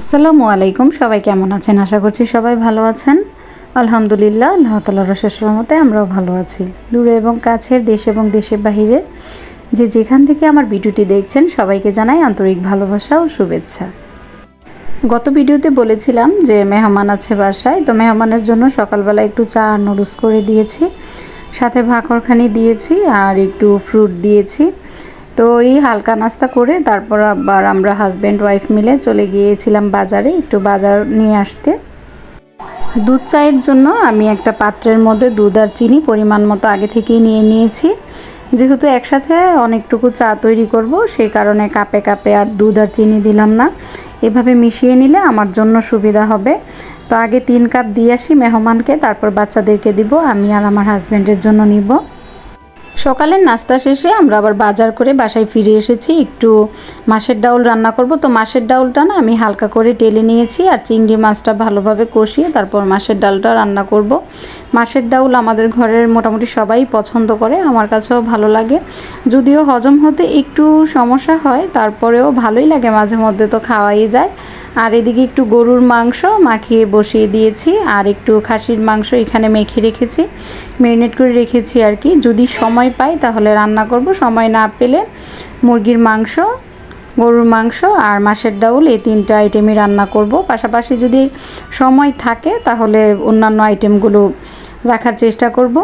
আসসালামু আলাইকুম, সবাই কেমন আছেন? আশা করছি সবাই ভালো আছেন। আলহামদুলিল্লাহ, আল্লাহ তালার রশেষ রহমতে আমরাও ভালো আছি। দূরে এবং কাছের, দেশ এবং দেশের বাহিরে যে যেখান থেকে আমার ভিডিওটি দেখছেন, সবাইকে জানাই আন্তরিক ভালোবাসা ও শুভেচ্ছা। গত ভিডিওতে বলেছিলাম যে মেহমান আছে বাসায়, তো মেহমানের জন্য সকালবেলা একটু চা আর নুডলস করে দিয়েছি। সাথে ভাকরখানি দিয়েছি আর একটু ফ্রুট দিয়েছি। তো এই হালকা নাস্তা করে তারপর আবার আমরা হাজব্যান্ড ওয়াইফ মিলে চলে গিয়েছিলাম বাজারে একটু বাজার নিয়ে আসতে। দুধ চায়ের জন্য আমি একটা পাত্রের মধ্যে দুধ আর চিনি পরিমাণ মতো আগে থেকেই নিয়ে নিয়েছি। যেহেতু একসাথে অনেকটুকু চা তৈরি করব, সেই কারণে কাপে কাপে আর দুধ আর চিনি দিলাম না। এভাবে মিশিয়ে নিলে আমার জন্য সুবিধা হবে। তো আগে তিন কাপ দিয়ে আসি মেহমানকে, তারপর বাচ্চাদেরকে দিব, আমি আর আমার হাজব্যান্ডের জন্য নিব। সকালের নাস্তা শেষে আমরা আবার বাজার করে বাসায় ফিরে এসেছি। একটু মাছের ডাউল রান্না করব। তো মাছের ডাউলটা না আমি হালকা করে টেলে নিয়েছি আর চিংড়ি মাছটা ভালোভাবে কষিয়ে তারপর মাছের ডালটা রান্না করব। মাছের ডাউল আমাদের ঘরের মোটামুটি সবাই পছন্দ করে, আমার কাছেও ভালো লাগে। যদিও হজম হতে একটু সমস্যা হয়, তারপরেও ভালোই লাগে মাঝে মধ্যে তো খাওয়াই যায়। আর এদিকে একটু গরুর মাংস মাখিয়ে বসিয়ে দিয়েছি, আর একটু খাসির মাংস এখানে মেখে রেখেছি, ম্যারিনেট করে রেখেছি আর কি। যদি সময় পাই তাহলে রান্না করব, সময় না পেলে মুরগির মাংস, গরুর মাংস আর মাছের ডাউল এই তিনটা আইটেমই রান্না করব। পাশাপাশি যদি সময় থাকে তাহলে অন্যান্য আইটেমগুলো রাখার চেষ্টা করব।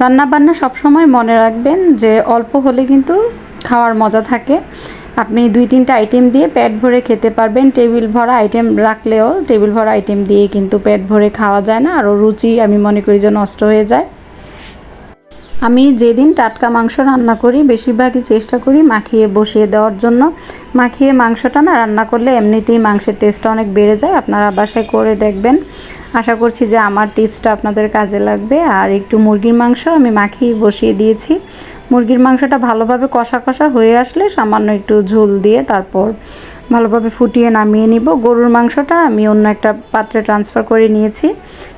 রান্না বান্না সবসময় মনে রাখবেন যে অল্প হলে কিন্তু খাওয়ার মজা থাকে। আপনি দুই, তিনটা আইটেম দিয়ে পেট ভরে খেতে পারবেন। টেবিল ভরা আইটেম রাখলেও টেবিল ভরা আইটেম দিয়ে কিন্তু পেট ভরে খাওয়া যায় না। আরও রুচি আমি মনে করি যে নষ্ট হয়ে যায়। আমি যেদিন টাটকা মাংস রান্না করি, বেশিরভাগই চেষ্টা করি মাখিয়ে বসিয়ে দেওয়ার জন্য। মাখিয়ে মাংসটা না রান্না করলে এমনিতেই মাংসের টেস্টটা অনেক বেড়ে যায়। আপনারা বাসায় করে দেখবেন। আশা করছি যে আমার টিপসটা আপনাদের কাজে লাগবে। আর একটু মুরগির মাংস আমি মাখিয়ে বসিয়ে দিয়েছি। মুরগির মাংসটা ভালোভাবে কষা কষা হয়ে আসলে সামান্য একটু ঝোল দিয়ে তারপর ভালোভাবে ফুটিয়ে নামিয়ে নিব। গরুর মাংসটা আমি অন্য একটা পাত্রে ট্রান্সফার করে নিয়েছি।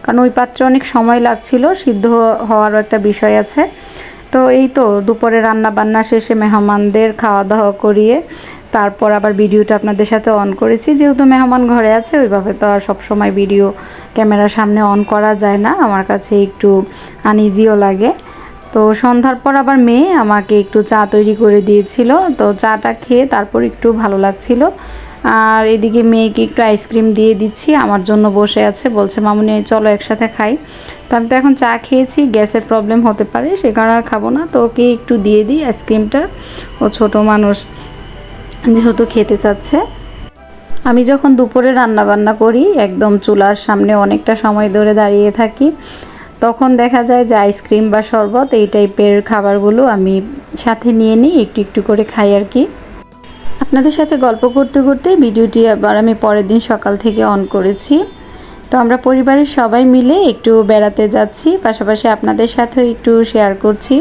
কারণ ওই পাত্রে অনেক সময় লাগছিল, সিদ্ধ হওয়ারও একটা বিষয় আছে। তো এই তো দুপুরে রান্না বান্না শেষে মেহমানদের খাওয়া দাওয়া করিয়ে তারপর আবার ভিডিওটা আপনাদের সাথে অন করেছি। যেহেতু মেহমান ঘরে আছে, ওইভাবে তো আর সবসময় ভিডিও ক্যামেরার সামনে অন করা যায় না। আমার কাছে একটু আনইজিও লাগে। তো সন্ধ্যার পর আবার মেয়ে আমাকে একটু চা তৈরি করে দিয়েছিল। তো চাটা খেয়ে তারপর একটু ভালো লাগছিল। আর এদিকে মেয়েকে একটু আইসক্রিম দিয়ে দিচ্ছি, আমার জন্য বসে আছে। বলছে, মামুনি, চলো একসাথে খাই। তো আমি তো এখন চা খেয়েছি, গ্যাসের প্রবলেম হতে পারে, সে কারণে আর খাব না। তো ওকে একটু দিয়ে দিই আইসক্রিমটা। ও ছোট মানুষ যেহেতু খেতে চাচ্ছে। আমি যখন দুপুরে রান্না বান্না করি, একদম চুলার সামনে অনেকটা সময় ধরে দাঁড়িয়ে থাকি। তখন দেখা যায় যে আইসক্রিম বা শরবত এই টাইপের খাবারগুলো আমি সাথে নিয়ে নিই, একটু একটু করে খাই আর কি। আপনাদের সাথে গল্প করতে করতে ভিডিওটি আবার আমি পরের দিন সকাল থেকে অন করেছি। তো আমরা পরিবারের সবাই মিলে একটু বেড়াতে যাচ্ছি, পাশাপাশি আপনাদের সাথেও একটু শেয়ার করছি।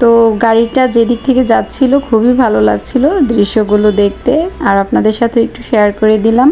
তো গাড়িটা যেদিক থেকে যাচ্ছিল খুবই ভালো লাগছিল দৃশ্যগুলো দেখতে, আর আপনাদের সাথেও একটু শেয়ার করে দিলাম।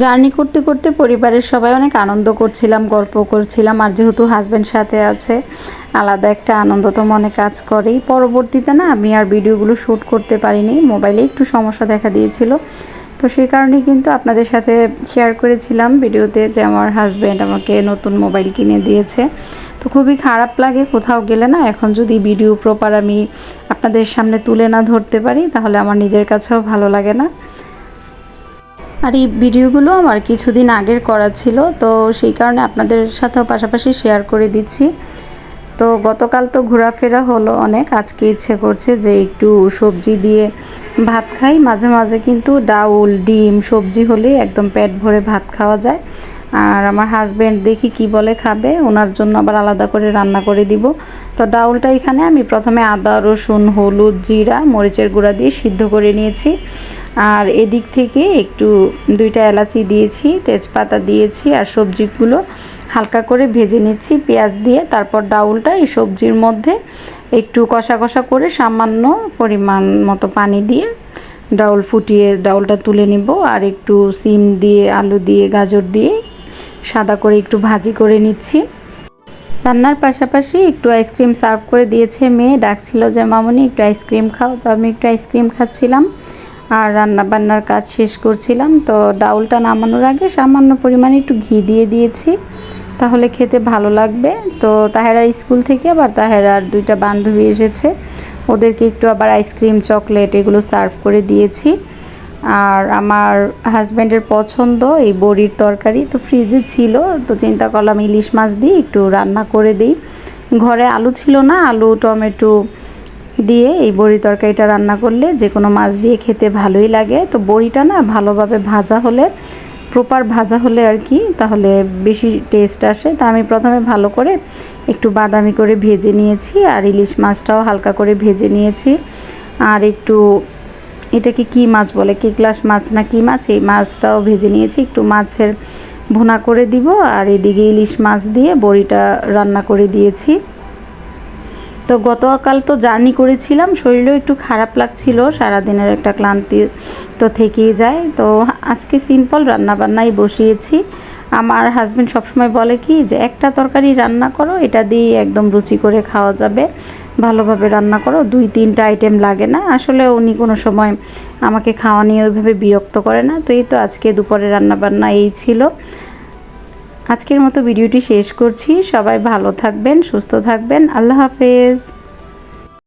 জার্নি করতে করতে পরিবারের সবাই অনেক আনন্দ করছিলাম, গল্প করছিলাম আর যেহেতু হাজব্যান্ড সাথে আছে, আলাদা একটা আনন্দ তো মনে কাজ করেই। পরবর্তীতে না আমি আর ভিডিওগুলো শ্যুট করতে পারিনি, মোবাইলে একটু সমস্যা দেখা দিয়েছিল। তো সেই কারণেই কিন্তু আপনাদের সাথে শেয়ার করেছিলাম ভিডিওতে যে আমার হাজব্যান্ড আমাকে নতুন মোবাইল কিনে দিয়েছে। তো খুবই খারাপ লাগে, কোথাও গেলে না এখন যদি ভিডিও প্রপার আমি আপনাদের সামনে তুলে না ধরতে পারি, তাহলে আমার নিজের কাছেও ভালো লাগে না। আর এই ভিডিওগুলো আমার কিছুদিন আগের করা ছিল, তো সেই কারণে আপনাদের সাথেও পাশাপাশি শেয়ার করে দিচ্ছি। তো গতকাল তো ঘোরাফেরা হলো অনেক, আজকে ইচ্ছে করছে যে একটু সবজি দিয়ে ভাত খাই। মাঝে মাঝে কিন্তু ডাউল, ডিম, সবজি হলে একদম পেট ভরে ভাত খাওয়া যায়। আর আমার হাজব্যান্ড দেখি কি বলে খাবে, ওনার জন্য আবার আলাদা করে রান্না করে দিব। তো ডাউলটা এখানে আমি প্রথমে আদা, রসুন, হলুদ, জিরা, মরিচের গুঁড়া দিয়ে সিদ্ধ করে নিয়েছি। আর এদিক থেকে একটু দুইটা এলাচি দিয়েছি, তেজপাতা দিয়েছি আর সবজিগুলো হালকা করে ভেজে নিচ্ছি, পেঁয়াজ দিয়ে। তারপর ডাউলটা এই সবজির মধ্যে একটু কষা কষা করে সামান্য পরিমাণ মতো পানি দিয়ে ডাউল ফুটিয়ে ডাউলটা তুলে নিব আর একটু সিম দিয়ে, আলু দিয়ে, গাজর দিয়ে সাদা করে একটু ভাজি করে নিচ্ছি। রান্নার পাশাপাশি একটু আইসক্রিম সার্ভ করে দিয়েছে মেয়ে। ডাকছিল যে, মামনি, একটু আইসক্রিম খাও। তো আমি একটু আইসক্রিম খাচ্ছিলাম। আর রান্না বান্নার কাজ শেষ করছিলাম, তো ডাউলটা নামানোর আগে সামান্য পরিমাণে একটু ঘি দিয়ে দিয়েছি, তাহলে খেতে ভালো লাগবে। তো তাহেরার স্কুল থেকে আবার তাহেরার দুইটা বান্ধবী এসেছে, ওদেরকে একটু আবার আইসক্রিম চকলেট এগুলো সার্ভ করে দিয়েছি। আর আমার হাজব্যান্ডের পছন্দ এই বড়ির তরকারি, তো ফ্রিজে ছিল, তো চিন্তা করলাম ইলিশ মাছ দিয়ে একটু রান্না করে দিই। ঘরে আলু ছিল না, আলু, টমেটো দিয়ে এই বড়ি তরকারিটা রান্না করলে যে কোনো মাছ দিয়ে খেতে ভালোই লাগে। তো বড়িটা না ভালোভাবে ভাজা হলে প্রপার ভাজা হলে আর কি, তাহলে বেশি টেস্ট আসে। তা আমি প্রথমে ভালো করে একটু বাদামি করে ভেজে নিয়েছি আর ইলিশ মাছটাও হালকা করে ভেজে নিয়েছি। আর একটু, এটাকে কি মাছ বলে? কেকলাস মাছ না কি মাছ? এই মাছটাও ভেজে নিয়েছি। একটু মাছের ভুনা করে দিব। আর এদিকে ইলিশ মাছ দিয়ে বড়িটা রান্না করে দিয়েছি। তো গতকাল তো জার্নি করেছিলাম, শরীরেও একটু খারাপ লাগছিল, সারাদিনের একটা ক্লান্তি তো থেকেই যায়। তো আজকে সিম্পল রান্নাবান্নাই বসিয়েছি। আমার হাজব্যান্ড সবসময় বলে কি যে, একটা তরকারি রান্না করো, এটা দিয়ে একদম রুচি করে খাওয়া যাবে। ভালোভাবে রান্না করো, দুই, তিনটা আইটেম লাগে না। আসলে উনি কোনো সময় আমাকে খাওয়া নিয়ে ওইভাবে বিরক্ত করে না। তো এই তো আজকে দুপুরে রান্নাবান্না এই ছিল। আজকের মতো ভিডিওটি শেষ করছি। সবাই ভালো থাকবেন সুস্থ থাকবেন। আল্লাহ হাফেজ।